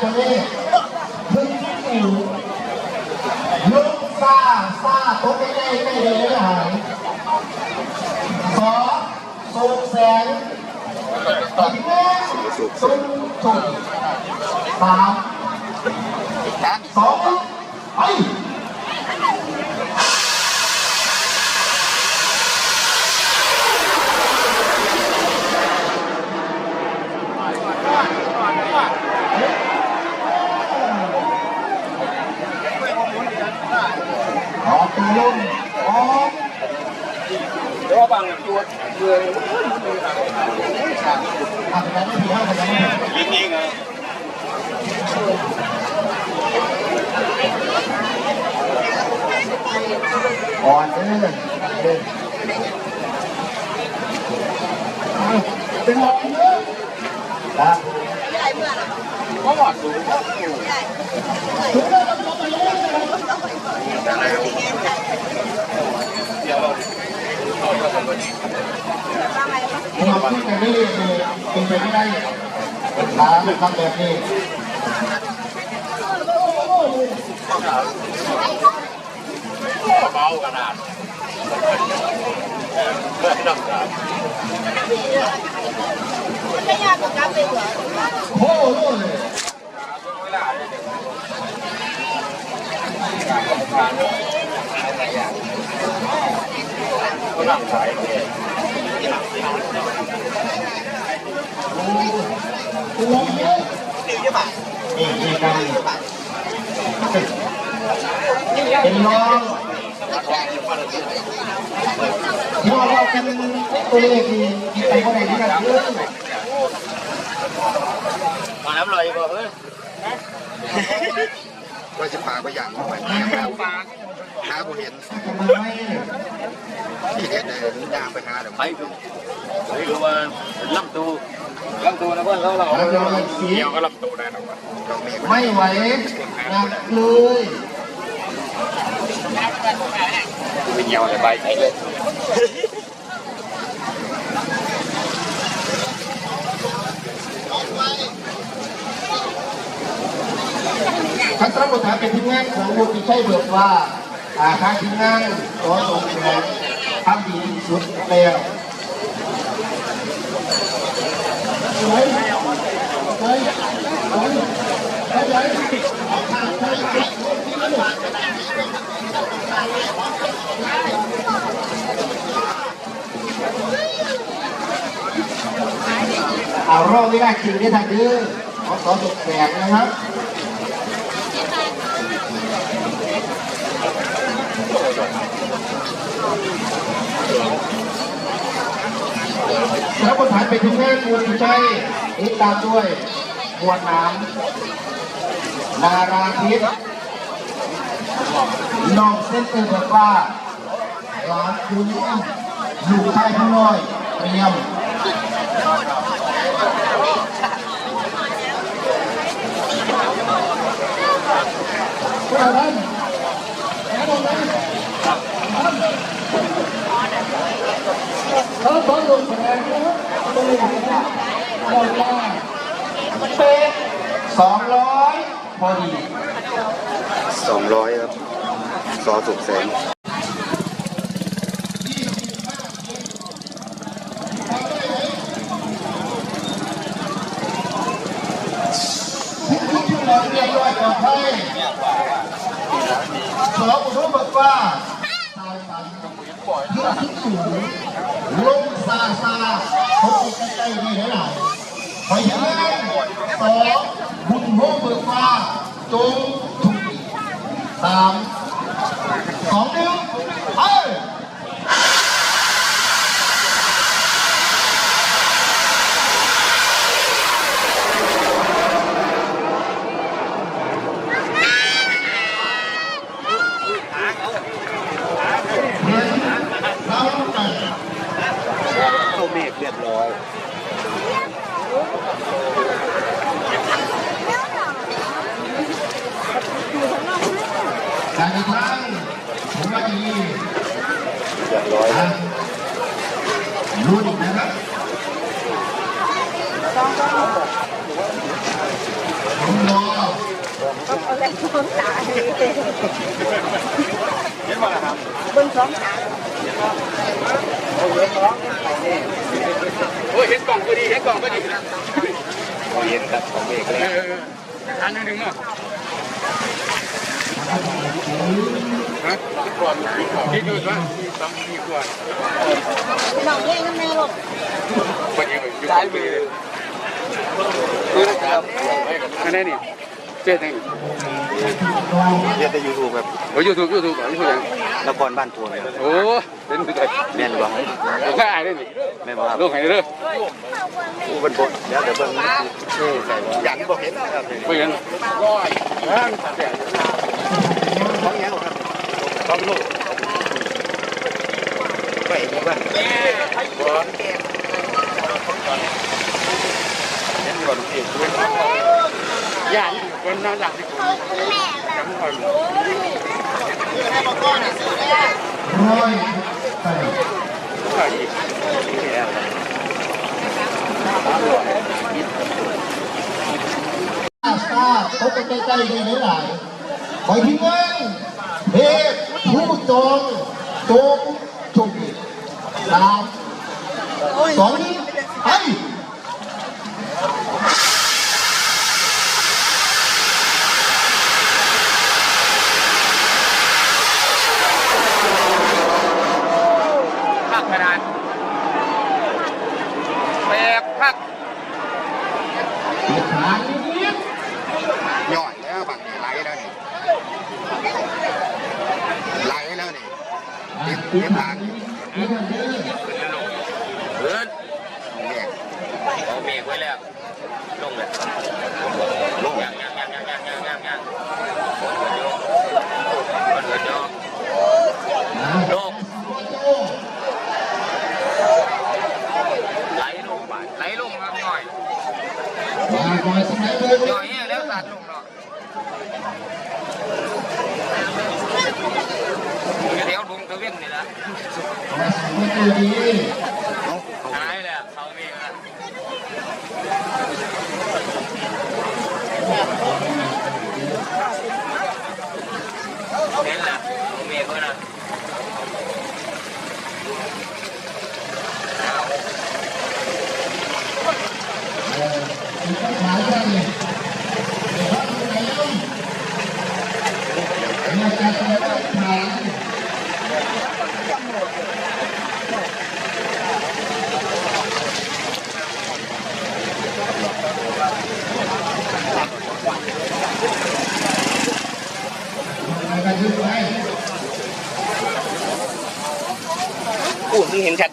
หลยคนนี้พึ่งอยู่ลุกซาซาตัวใกล้ๆไม่ดีไม่หายสองสูบแสงอีกแม่สูบสูบสามสองไป ออกตัวลงออก เดี๋ยวว่าบางตัว เรือทำกันไม่ผิด ทำกันไม่ผิดยิงเองอะอ่อนเด้อเด้อเป็นหมอเด้อนะก็หอดสูงเราพูดกันไม่เลยเป็นไปไม่ได้ถามทำแบบนี้เบาขนาดเพื่อนน้ำตาโอ้โหเลยก็นักใจตัวเยอะเองเองกันเป็นน้องที่ว่าเราเป็นตัวเลขที่ไปคนไหนที่กันเยอะมาน้ำลอยบ่เฮ้ยว่าจะพาไปอย่างไปแล้ว หาบุเห็นมาไม่ที่เด็ดเลยย่างไปหาเดี๋ยวไปดูไปดูว่าลำตูลำตูนะเพื่อนเขาเราเราจะเสียเกี่ยวก็ลำตูได้หรอกเราเมฆไม่ไหวหนักเลยไปเกี่ยวอะไรไปเลยท่านรัฐมนตรีเป็นทีมงานของวุฒิชัยเบิกว่า อาคาทีมงานขอส่งแรงทำดีที่สุดแล้วเฮ้ยเฮ้ยเฮ้ยเฮ้ยเอารอบไม่ได้คิวได้ทางดื้อขอขอสุดแสงนะครับ แล้วคนฐาน ไปถึงแม่ควรใช้ติดตามด้วยมวลน้ำนาราทิพย์น้องเส้นเตอร์บอกว่าร้านคุณอยู่ใต้ข้างน้อยเตรียมพวกเราท่านแอนเขาต้องลงคะแนนนะครับ ต้องลงคะแนนหมดแล้วเป็นสองร้อยพอดีสองร้อยครับซอสุกแสงทุกที่เราเรียบร้อยปลอดภัยสองอุทมบอกว่า ขึ้นที่สูงลงซาซาเขาติดใกล้ดีเท่าไหร่ไปยังไงสองบุญโฮเบิกว่าจงถูกสามสองนึ่งเอ้ยเราไป เข้าเมฆเรียบร้อยการทางถือว่าดีเรียบร้อยนะรุ่นนะครับผมรอเอาแต่สองตาเบิ่งสองตา โอ้ยเห็นกล่องก็ดีเห็นกล่องก็ดีนะเย็นครับของเบรกเลยเอออันนึงหนึ่งเนาะฮะก่อนคิดดูว่าสองปีก่อนน้องเล่นกันแม่ลูกพอดีอยู่ใต้มือคือนะครับอันนี้นี่ เจ๊ทั้งเรียนแต่ยูทูบแบบโอ้ยูทูบยูทูบยูทูบยังนครบ้านทัวร์เลยครับโอ้เป็นไปได้แม่นบ้างผมแค่อายได้นี่แม่นบ้างครับลูกไหนเด้ออู้เป็นบทเดี๋ยวเดี๋ยวเบิ่งเออใส่บ่ยันบ่เห็นนะครับไม่งั้นร้อยร่างแตกของยังครับของลูกไปดีกว่าเห็น คนนั้นหลักที่คุณแม่แบบคือให้บอก่อนนะซื้อเลยร้อยแปดร้อยยี่สิบตาพบกันใกล้ๆดีหรือหลายคอยพี่เว้งเทพผู้จงจงจุกสามสอง เสีงหลัง 300 menit lah.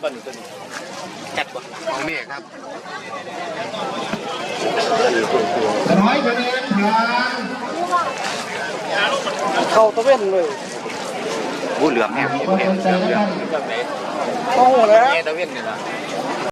กูมึงเห็นชัดบ่นี่ตัวนี้ชัดบ่ของเมฆครับร้อยคะแนนผ่านเข้าตะเวนเลยกูเหลือมแห้งเหลือมเหลือมเหลือมแบบไหนโอ้โหแล้วแง่ตะเวนนี่ล่ะ